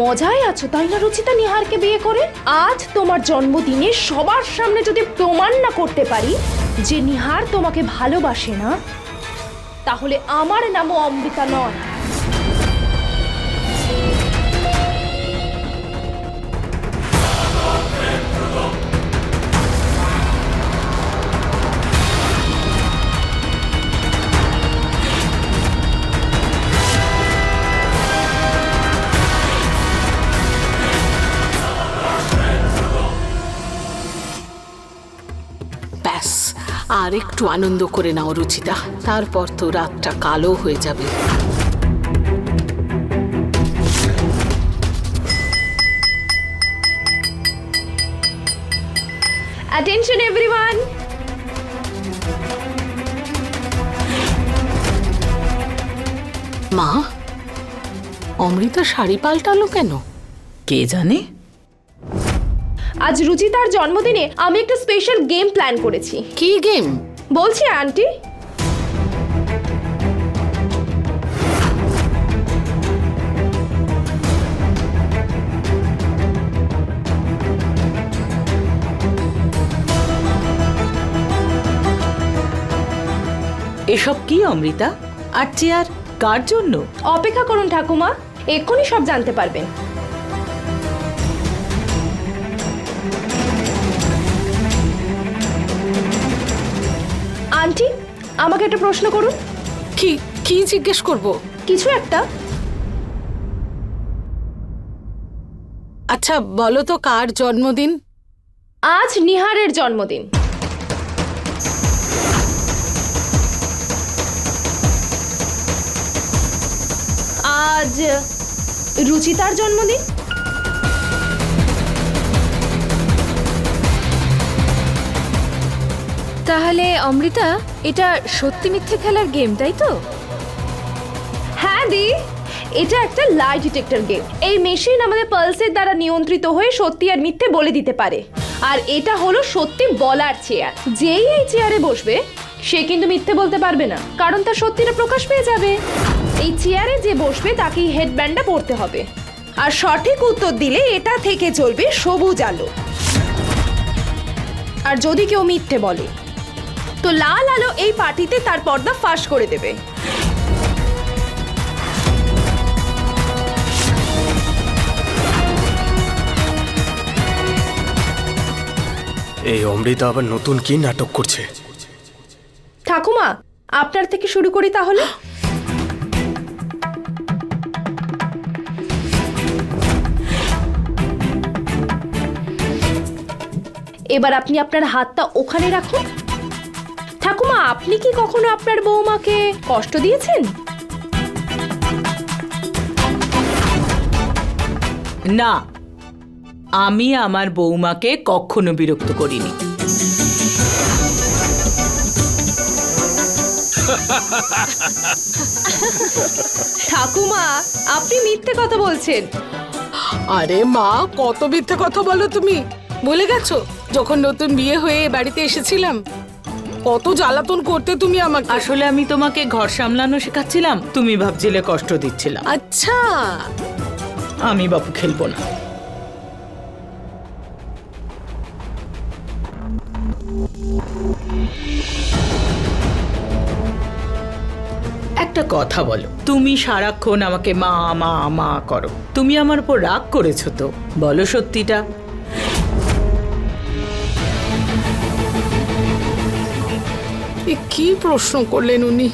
মজায় আছো, তাই না, রুচিতা? নিহারকে বিয়ে করে আজ তোমার জন্মদিনে সবার সামনে যদি প্রমাণ না করতে পারি যে নিহার তোমাকে ভালোবাসে না, তাহলে আমার নামও অমৃতা নয়। আর একটু আনন্দ করে নাও রুচিতা। তারপর তো রাতটা কালো হয়ে যাবে। অ্যাটেনশন এভরিওয়ান মা অমৃতা শাড়ি পাল্টালো কেন? কে জানে? আজ রুচিতার জন্মদিনে আমি একটা স্পেশাল গেম প্ল্যান করেছি। কি গেম বলছি আন্টি। এসব কি অমৃতা? আর চেয়ার কার জন্য? অপেক্ষা করুন ঠাকুমা। এক্ষুনি সব জানতে পারবেন। আন্টি আমাকে একটা প্রশ্ন করুন। কি কি জিজ্ঞেস করব? কিছু একটা। আচ্ছা বলো তো কার জন্মদিন? আজ নিহারের জন্মদিন। আজ রুচিতার জন্মদিন? তাহলে, অমৃতা, এটা সত্যি মিথ্যে খেলার গেম তাই তো? হ্যাঁ দি। এটা একটা লাই ডিটেক্টর গেম এই মেশিন আমাদের পালসের দ্বারা নিয়ন্ত্রিত হয়ে সত্যি আর মিথ্যে বলে দিতে পারে। আর এটা হলো সত্যি বলার চেয়ার যেই এই চেয়ারে বসবে, সে কিন্তু মিথ্যে বলতে পারবে না, কারণ তার সত্যিটা প্রকাশ পেয়ে যাবে। এই চেয়ারে যে বসবে, তাকেই হেডব্যান্ডটা পড়তে হবে। আর সঠিক উত্তর দিলে এটা থেকে চলবে সবুজ আলো। আর যদি কেউ মিথ্যে বলে তো লাল আলো এই পার্টিতে তার পর্দা ফাঁস করে দেবে। এই অমৃতা আবার নতুন কি নাটক করছে? ঠাকুমা আপনার থেকে শুরু করি তাহলে? এবার আপনি আপনার হাতটা ওখানে রাখুন। ঠাকুমা আপনি কি কখনো আপনার বৌমাকে কষ্ট দিয়েছেন? না আমি আমার বৌমাকে কখনো বিরক্ত করিনি। ঠাকুমা আপনি মিথ্যে কথা বলছেন। আরে মা কত মিথ্যে কথা বলো তুমি। বলে গেছো? যখন নতুন বিয়ে হয়ে এ বাড়িতে এসেছিলাম কত জ্বালাতন করতে তুমি আমাকে। আসলে আমি তোমাকে ঘর সামলানো শেখাচ্ছিলাম তুমি ভাবছিলে কষ্ট দিচ্ছিলাম। আচ্ছা। আমি বাপু খেলব না। একটা কথা বলো তুমি সারাক্ষণ আমাকে মা মা মা করো। তুমি আমার উপর রাগ করেছ তো বলো সত্যিটা। এ কি প্রশ্ন করলেন উনি?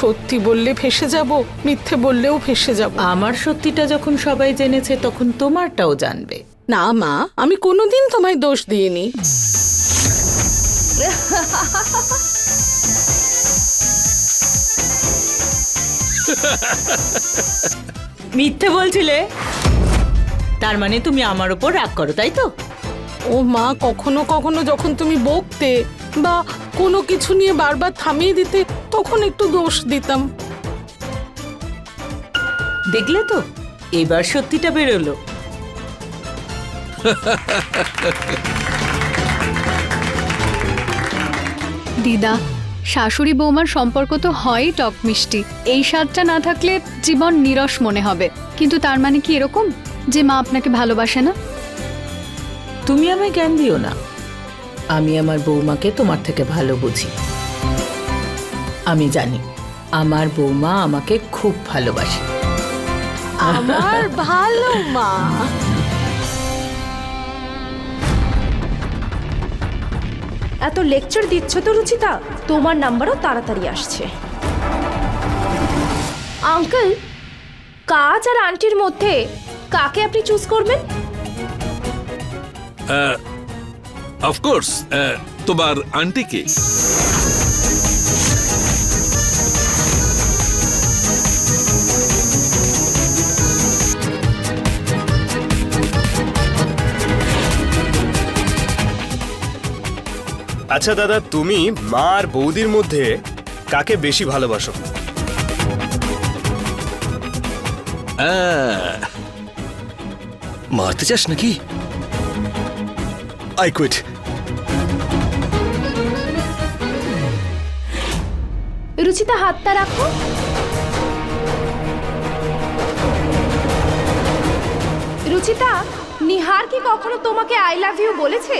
সত্যি বললে ফেসে যাব মিথ্যে বললেও ফেসে যাব। আমার সত্যিটা যখন সবাই জেনেছে তখন তোমারটাও জানবে। না মা আমি কোনোদিন তোমায় দোষ দিইনি। মিথ্যে বলছিলে? তার মানে তুমি আমার উপর রাগ করো তাই তো? ও মা কখনো কখনো যখন তুমি বকতে বা কোনো কিছু নিয়ে বারবার থামিয়ে দিতে তখন একটু দোষ দিতাম। দেখলে তো? এবার সত্যিটা বেরোলো। দিদা শাশুড়ি বৌমার সম্পর্ক তো হয়ই টক মিষ্টি। এই স্বাদটা না থাকলে জীবন নিরস মনে হবে। কিন্তু তার মানে কি এরকম? যে মা আপনাকে ভালোবাসে না? তুমি আমায় জ্ঞান দিও না। আমি আমার বৌমাকে তোমার থেকে ভালো বুঝি। আমি জানি আমার বৌমা আমাকে খুব ভালোবাসে। আমার ভালো মা। এত লেকচার দিচ্ছ তো রুচিতা তোমার নাম্বারও তাড়াতাড়ি আসছে। আঙ্কেল কাজ আর আন্টির মধ্যে কাকে আপনি চুজ করবেন? অফকোর্স তোমার আন্টিকে। আচ্ছা দাদা তুমি মা আর বৌদির মধ্যে কাকে বেশি ভালোবাসো? মারতে চাস নাকি? আই কুইট রুচিতা, হাতটা রাখো। রুচিতা, নিহার কি কখনো তোমাকে আই লাভ ইউ বলেছে?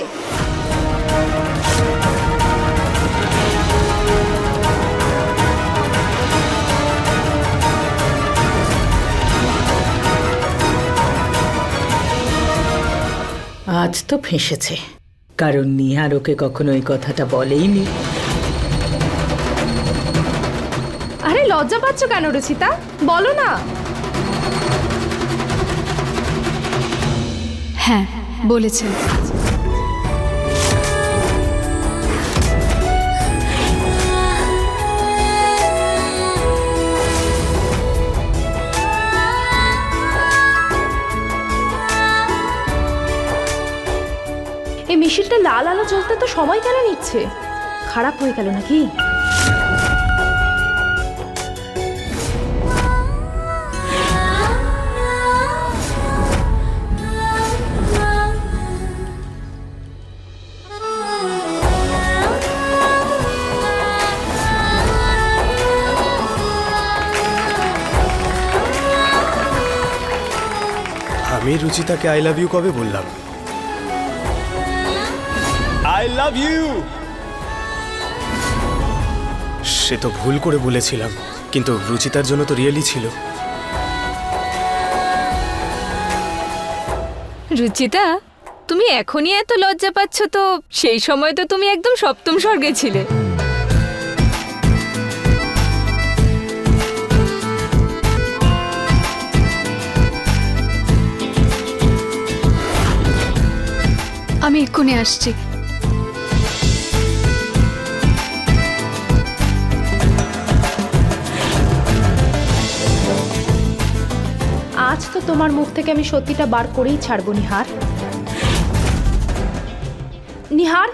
আজ তো ফেঁসেছে। কারণ নিহার ওকে কখনো এই কথাটা বলেইনি। আরে লজ্জা পাচ্ছ কেন রুচিতা? বলো না। হ্যাঁ বলেছেন এই মেশিনটা লাল আলো জ্বলতে তো সময় কেন নিচ্ছে? খারাপ হয়ে গেল নাকি? আমি রুচিতাকে আই লাভ ইউ কবে বললাম? আই লাভ ইউ সে তো ভুল করে বলেছিলাম কিন্তু রুচিতার জন্য তো রিয়েলি ছিল। রুচিতা তুমি এখনই এত লজ্জা পাচ্ছ তো সেই সময় তো তুমি একদম সপ্তম স্বর্গে ছিলে। আমি এক্ষুনি আসছি। তোমার মুখ থেকে আমি সত্যিটা বার করেই ছাড়বো, নিহার। নিহার,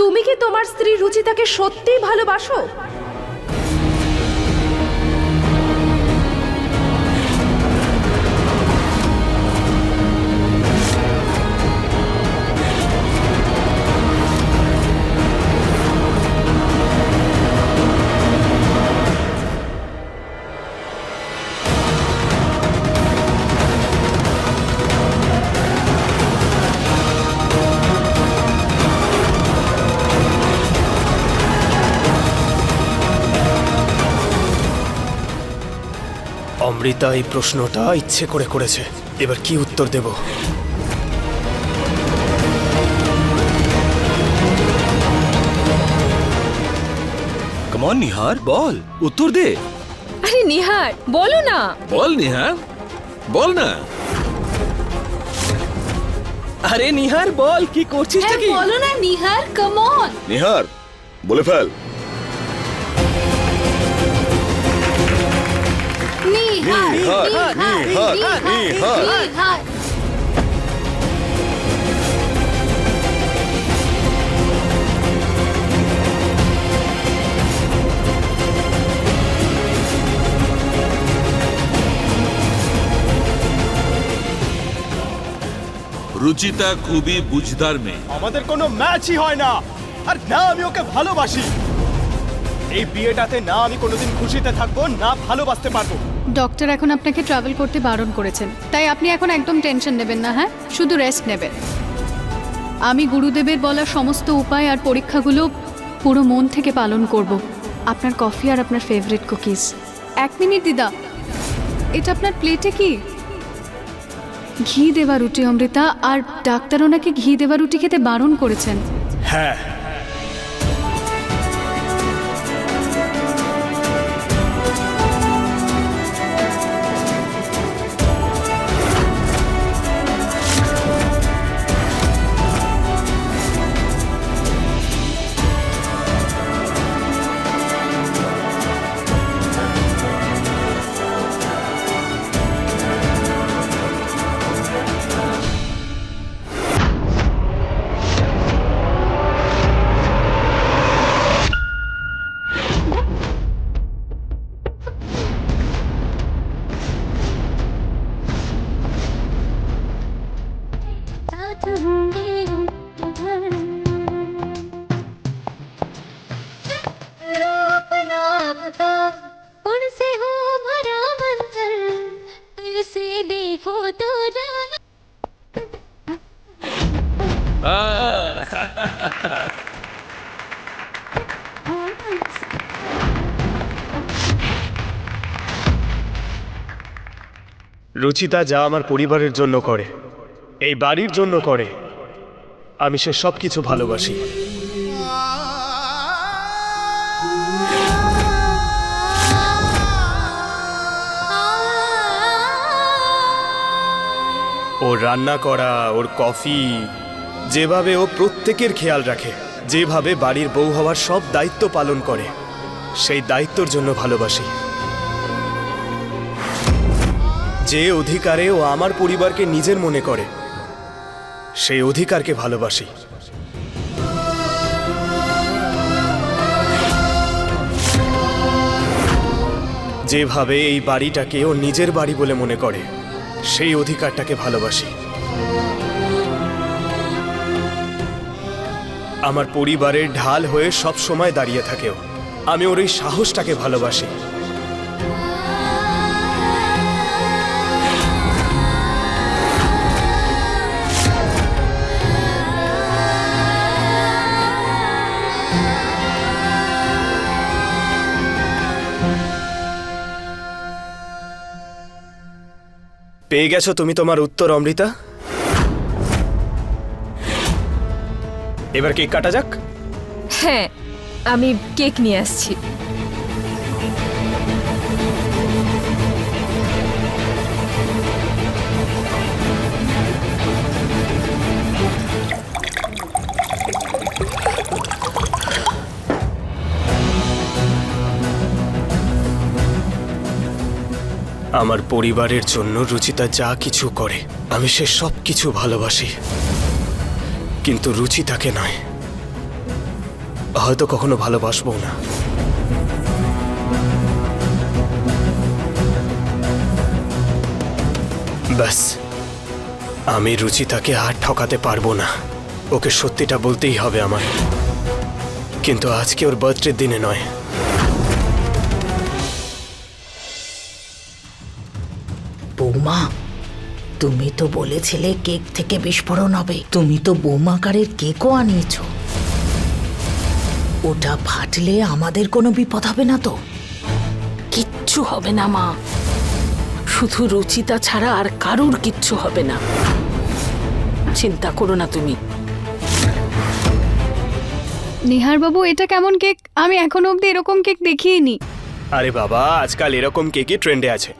তুমি কি তোমার স্ত্রী রুচিতাকে সত্যিই ভালোবাসো? অমৃতা এই প্রশ্নটা ইচ্ছে করে করেছে। এবার কি উত্তর দেব? কমন নিহার বল। উত্তর দে। আরে নিহার বলো না। বল নিহার। বল না। আরে নিহার বল কি করছিস কি বলো না নিহার কামন নিহার বলে ফেল। রুচিতা খুবই বুঝদার মেয়ে। আমাদের কোনো ম্যাচই হয় না। আর না আমি ওকে ভালোবাসি। এই বিয়েটাতে না আমি কোনোদিন খুশিতে থাকব, না ভালোবাসতে পারব। ডক্টর এখন আপনাকে ট্রাভেল করতে বারণ করেছেন। তাই আপনি এখন একদম টেনশন নেবেন না হ্যাঁ? শুধু রেস্ট নেবেন। আমি গুরুদেবের বলা সমস্ত উপায় আর পরীক্ষাগুলো পুরো মন থেকে পালন করব। আপনার কফি আর আপনার ফেভারিট কুকিজ এক মিনিট, দিদা। এটা আপনার প্লেটে কি? ঘি দেওয়া রুটি, অমৃতা, আর ডাক্তার ওনাকে ঘি দেওয়া রুটি খেতে বারণ করেছেন। হ্যাঁ রুচিতা যা আমার পরিবারের জন্য করে, এই বাড়ির জন্য করে, আমি সে সব কিছু ভালোবাসি। ওর রান্না করা, ওর কফি, যেভাবে ও প্রত্যেকের খেয়াল রাখে, যেভাবে বাড়ির বউ হওয়ার সব দায়িত্ব পালন করে, সেই দায়িত্বর জন্য ভালোবাসি। যে অধিকারে ও আমার পরিবারকে নিজের মনে করে, সেই অধিকারকে ভালোবাসি। যেভাবে এই বাড়িটাকে ও নিজের বাড়ি বলে মনে করে, সেই অধিকারটাকে ভালোবাসি। আমার পরিবারের ঢাল হয়ে সব সময় দাঁড়িয়ে থাকেও আমি ওর এই সাহসটাকে ভালোবাসি। পেয়ে গেছো তুমি তোমার উত্তর, অমৃতা? এবার কেক কাটা যাক। হ্যাঁ আমি কেক নিয়ে আসছি। আমার পরিবারের জন্য রুচিতা যা কিছু করে, আমি সে সব কিছু ভালোবাসি। কিন্তু রুচিতাকে নয়। হয়তো কখনো ভালোবাসবো না। ব্যাস, আমি রুচিতাকে আর ঠকাতে পারব না। ওকে সত্যিটা বলতেই হবে আমার। কিন্তু আজকে ওর বার্থডের দিনে নয়। বৌমা তুমি তো বলেছিলে কেক থেকে বিস্ফোরণ হবে। তুমি তো বৌমাকারের কেকও আনিয়েছ। ওটা ফাটলে আমাদের কোনো বিপদ হবে না তো? কিচ্ছু হবে না মা। শুধু রুচিতা ছাড়া আর কারুর কিচ্ছু হবে না। চিন্তা করো না তুমি। নিহারবাবু এটা কেমন কেক? আমি এখনও অবধি এরকম কেক দেখিনি আরে বাবা আজকাল এরকম কেকই ট্রেন্ডে আছে।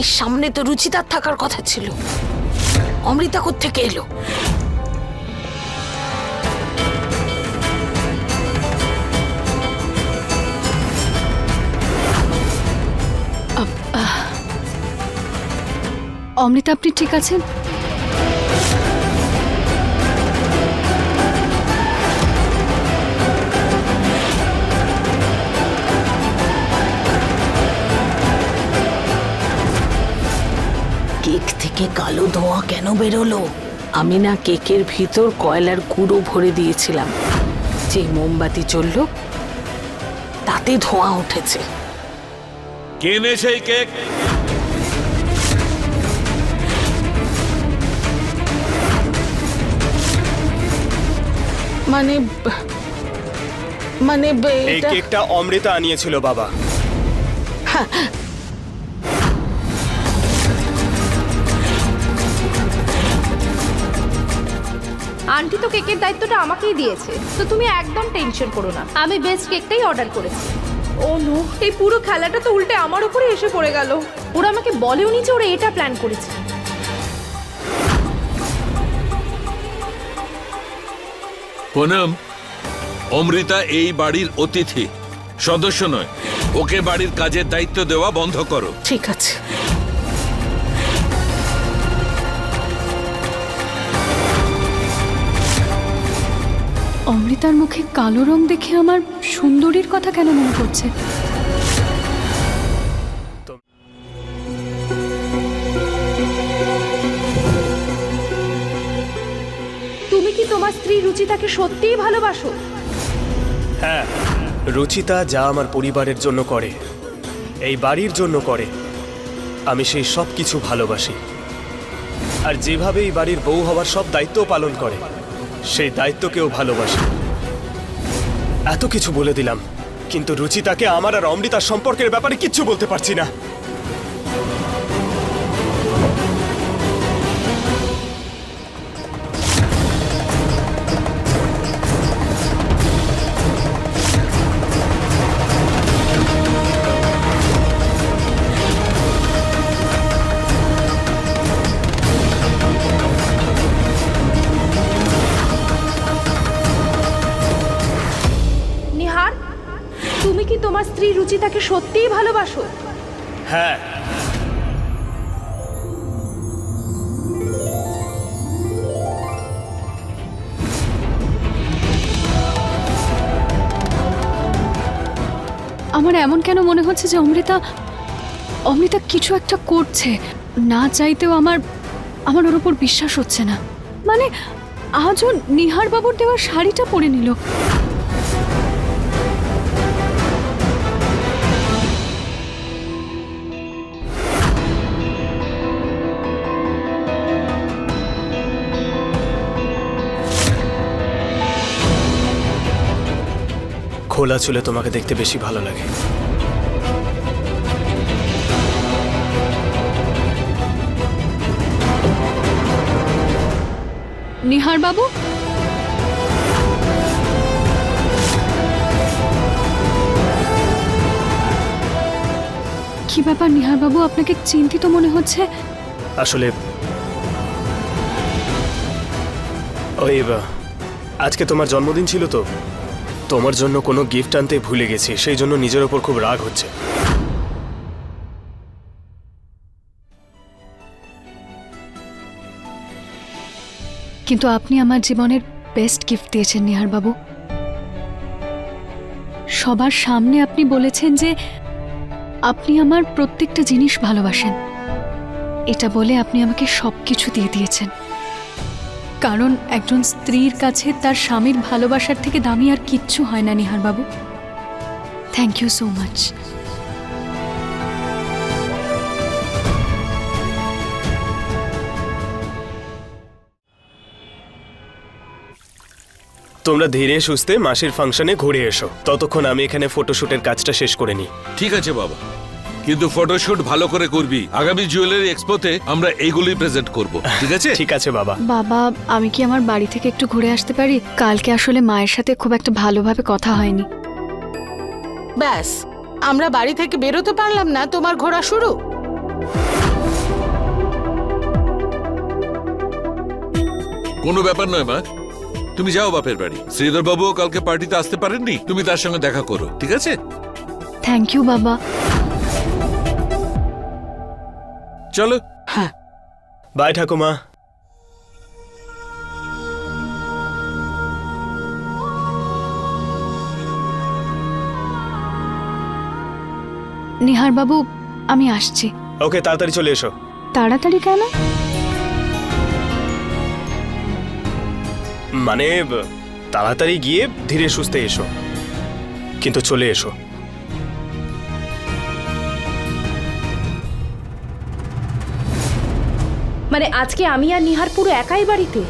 কেকের সামনে তো রুচিতার থাকার কথা ছিল। অমৃতা থেকে এলো? অমৃতা আপনি ঠিক আছেন? থেকে কালো ধোঁয়া কেন বেরোলো? আমি না কেকের ভিতর কয়লার গুঁড়ো ভরে দিয়েছিলাম। যে মোমবাতি চলল তাতে ধোঁয়া উঠেছে। কেনে সেই কেক? মানে মানে এই এটা কেকটা অমৃতা আনিয়েছিল বাবা। আন্টি তো কেকের দায়িত্বটা আমাকেই দিয়েছে তো তুমি একদম টেনশন করো না। আমি বেস্ট কেকটাই অর্ডার করেছি। ও নো এই পুরো খেলাটা তো উল্টে আমার উপরে এসে পড়ে গেল। ওরা আমাকে বলেও নি যে ওরা এটা প্ল্যান করেছে। পুনম অমৃতা এই বাড়ির অতিথি। সদস্য নয় ওকে বাড়ির কাজের দায়িত্ব দেওয়া বন্ধ করো। ঠিক আছে। অমৃতার মুখে কালো রং দেখে আমার সুন্দরীর কথা কেন মনে পড়ছে? তুমি কি তোমার স্ত্রী রুচিতাকে সত্যিই ভালোবাসো? হ্যাঁ রুচিতা যা আমার পরিবারের জন্য করে এই বাড়ির জন্য করে আমি সেই সব কিছু ভালোবাসি। আর যেভাবে এই বাড়ির বউ হওয়ার সব দায়িত্ব পালন করে। সেই দায়িত্বকেও ভালোবাসে। এত কিছু বলে দিলাম, কিন্তু রুচিতাকে আমার আর অমৃতার সম্পর্কের ব্যাপারে কিচ্ছু বলতে পারছি না। সত্যিই ভালোবাসো? হ্যাঁ। আমার এমন কেন মনে হচ্ছে যে অমৃতা অমৃতা কিছু একটা করছে। না চাইতেও আমার আমার ওর উপর বিশ্বাস হচ্ছে না। মানে আজও নিহার বাবুর দেওয়া শাড়িটা পরে নিল। খোলা চুলে তোমাকে দেখতে বেশি ভালো লাগে। নিহার বাবু? কি ব্যাপার নিহার বাবু? আপনাকে চিন্তিত মনে হচ্ছে? আসলে ওই আজকে তোমার জন্মদিন ছিল তো? তোমার জন্য কোনো গিফট আনতে ভুলে গেছি, সেই জন্য নিজের ওপর খুব রাগ হচ্ছে। কিন্তু আপনি আমার জীবনের বেস্ট গিফট দিয়েছেন নিহার বাবু সবার সামনে আপনি বলেছেন যে আপনি আমার প্রত্যেকটা জিনিস ভালোবাসেন। এটা বলে আপনি আমাকে সব কিছু দিয়ে দিয়েছেন। কারণ একজন স্ত্রীর কাছে তার স্বামীর ভালোবাসার থেকে দামি আর কিচ্ছু হয় না নিহার বাবু থ্যাংক ইউ সো মাচ তোমরা ধীরে সুস্থে মাসির ফাংশনে ঘুরে এসো। ততক্ষণ আমি এখানে ফটোশুটের কাজটা শেষ করে নিই। ঠিক আছে বাবা। কিন্তু ফটোশুট ভালো করে করবি। আগামী জুয়েলারি এক্সপোতে আমরা এইগুলি প্রেজেন্ট করব। ঠিক আছে? ঠিক আছে বাবা। বাবা আমি কি আমার বাড়ি থেকে একটু ঘুরে আসতে পারি? কালকে আসলে মায়ের সাথে খুব একটা ভালোভাবে কথা হয়নি। ব্যাস আমরা বাড়ি থেকে বেরোতে পারলাম না। তোমার ঘোরা শুরু? কোনো ব্যাপার নয় মা। তুমি যাও বাপের বাড়ি। শ্রীধর বাবুও কালকে পার্টিতে আসতে পারেননি। তুমি তার সঙ্গে দেখা করো। ঠিক আছে? থ্যাংক ইউ বাবা। চলো। হ্যাঁ। বাই ঠাকুমা। নিহার বাবু আমি আসছি। ওকে তাড়াতাড়ি চলে এসো। তাড়াতাড়ি কেন? মানে তাড়াতাড়ি গিয়ে ধীরে সুস্থে এসো। কিন্তু চলে এসো। মানে আজকে আমি আর নিহার পুরো একাই বাড়িতে?